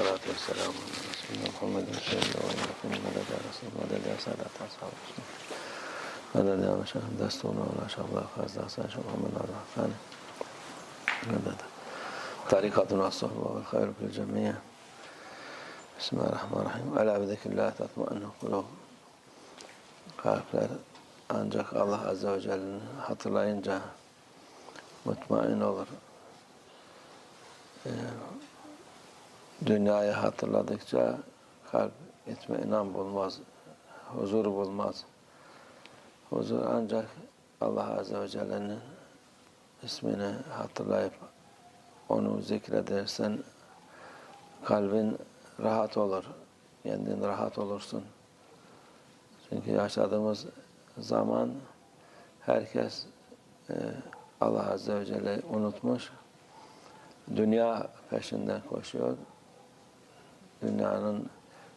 الصلاة والسلام على رسولنا محمد الشهيد وإنكم مدد يا رسول مدد يا سادة أصحاب رسول مدد يا مشاهد دستونا ولا شغل خاز دعسان شغل من الله ثاني مدد تعليقاتنا الصحبة والخير في الجميع بسم الله الرحمن الرحيم ألا بذكر الله تطمئن قلوب قال kalpler ancak Allah Azze ve Celle'nin hatırlayınca mutmain olur. Ee, dünyayı hatırladıkça kalp itminan bulmaz, huzur bulmaz. Huzur ancak Allah Azze ve Celle'nin ismini hatırlayıp onu zikredersen kalbin rahat olur. Kendin rahat olursun. Çünkü yaşadığımız zaman herkes e, Allah Azze ve Celle'yi unutmuş. Dünya peşinden koşuyor. Dünyanın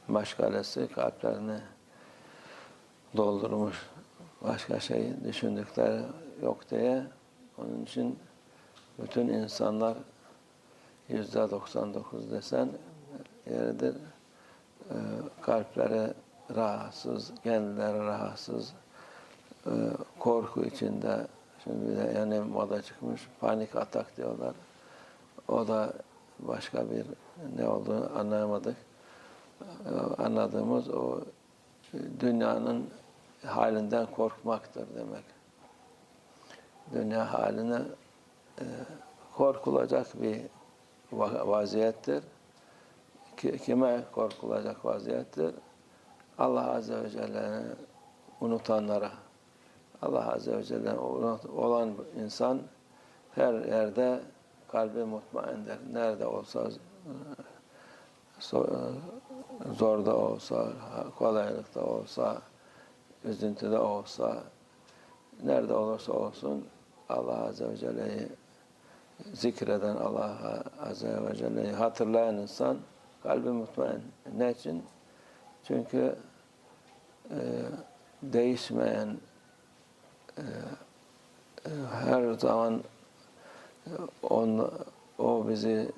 meşgalesi kalplerini doldurmuş. Başka şey düşündükleri yok diye. Onun için bütün insanlar yüzde 99 desen yeridir. E, kalpleri rahatsız, kendileri rahatsız, e, korku içinde. Şimdi bir de yani moda çıkmış, panik atak diyorlar. O da başka bir ne olduğunu anlayamadık. Anladığımız o dünyanın halinden korkmaktır demek. Dünya haline e, korkulacak bir vaziyettir. Kime korkulacak vaziyettir? Allah Azze ve Celle'ni unutanlara. Allah Azze ve Celle olan insan her yerde kalbi mutmaindir. Nerede olsa zorda olsa, kolaylıkta olsa, üzüntüde olsa, nerede olursa olsun Allah Azze ve Celle'yi zikreden Allah Azze ve Celle'yi hatırlayan insan kalbi mutmain. Ne için? Çünkü e, değişmeyen e, e, her zaman on, o bizi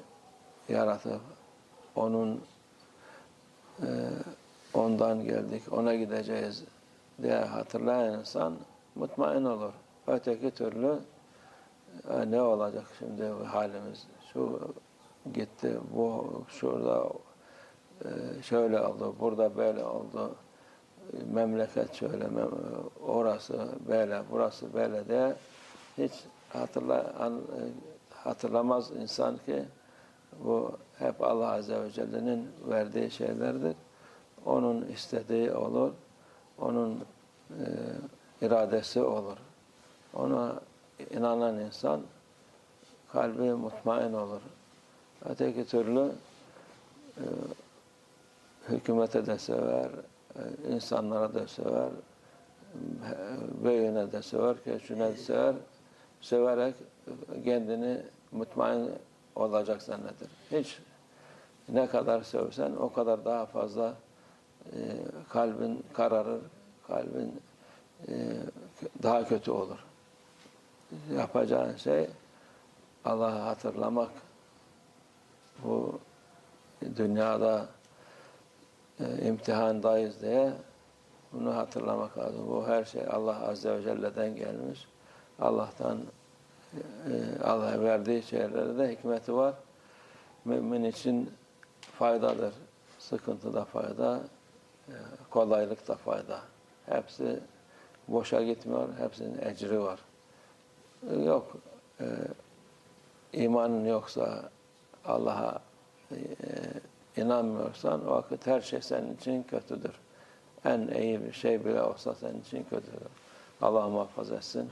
yaratıp onun e, ondan geldik, ona gideceğiz diye hatırlayan insan mutmain olur. Öteki türlü e, ne olacak şimdi halimiz? Şu gitti, bu şurada e, şöyle oldu, burada böyle oldu, memleket şöyle, orası böyle, burası böyle diye hiç hatırla, hatırlamaz insan ki bu hep Allah Azze ve Celle'nin verdiği şeylerdir. Onun istediği olur, onun e, iradesi olur. Ona inanan insan kalbi mutmain olur. Öteki türlü e, hükümete de sever, e, insanlara da sever, büyüğüne de sever, küçüğüne de sever. Severek kendini mutmain olacak zanneder. Hiç ne kadar sevsen o kadar daha fazla e, kalbin kararır, kalbin e, daha kötü olur. Yapacağın şey Allah'ı hatırlamak. Bu dünyada e, imtihandayız diye bunu hatırlamak lazım. Bu her şey Allah Azze ve Celle'den gelmiş. Allah'tan e, Allah verdiği şeylerde de hikmeti var. Mümin için faydadır. Sıkıntıda fayda, e, kolaylıkta fayda. Hepsi boşa gitmiyor. Hepsinin ecri var. E, yok. İmanın yoksa Allah'a inanmıyorsan o vakit her şey senin için kötüdür. En iyi bir şey bile olsa senin için kötüdür. Allah muhafaza etsin.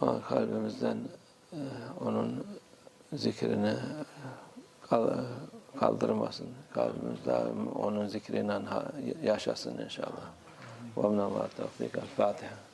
Ama kalbimizden e, onun zikrini kaldırmasın. Kalbimiz onun zikriyle yaşasın inşallah. Ve minallah tevfik. Fatiha.